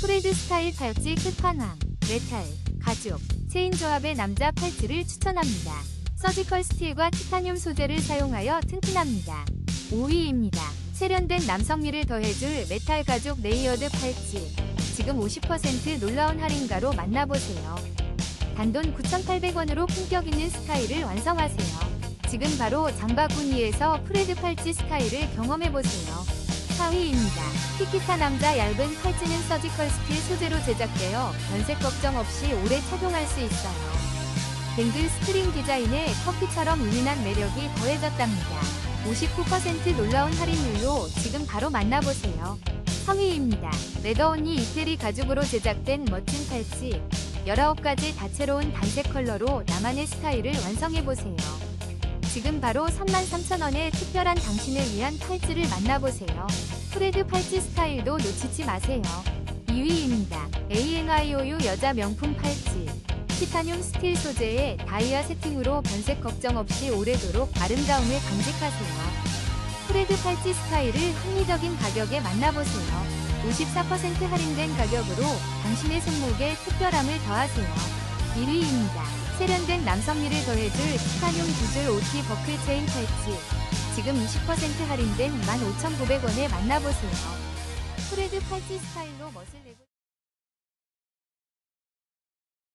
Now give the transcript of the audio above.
프레드 스타일 팔찌 끝판왕, 메탈, 가죽, 체인 조합의 남자 팔찌를 추천합니다. 서지컬 스틸과 티타늄 소재를 사용하여 튼튼합니다. 5위입니다. 세련된 남성미를 더해줄 메탈 가죽 레이어드 팔찌. 지금 50% 놀라운 할인가로 만나보세요. 단돈 9,800원으로 품격 있는 스타일을 완성하세요. 지금 바로 장바구니에서 프레드 팔찌 스타일을 경험해보세요. 4위입니다. 티키타 남자 얇은 팔찌는 서지컬 스틸 소재로 제작되어 변색 걱정 없이 오래 착용할 수 있어요. 뱅글 스트링 디자인에 커피처럼 은은한 매력이 더해졌답니다. 59% 놀라운 할인율로 지금 바로 만나보세요. 3위입니다. 레더온이 이태리 가죽으로 제작된 멋진 팔찌. 19가지 다채로운 단색 컬러로 나만의 스타일을 완성해보세요. 지금 바로 33,000원의 특별한 당신을 위한 팔찌를 만나보세요. 프레드 팔찌 스타일도 놓치지 마세요. 2위입니다. ANIOU 여자 명품 팔찌. 티타늄 스틸 소재의 다이아 세팅으로 변색 걱정 없이 오래도록 아름다움을 간직하세요. 프레드 팔찌 스타일을 합리적인 가격에 만나보세요. 54% 할인된 가격으로 당신의 손목에 특별함을 더하세요. 1위입니다. 세련된 남성미를 더해줄 티타늄 두줄 OT 버클 체인 팔찌. 지금 20% 할인된 15,900원에 만나보세요. 프레드 팔찌 스타일로 멋을 내고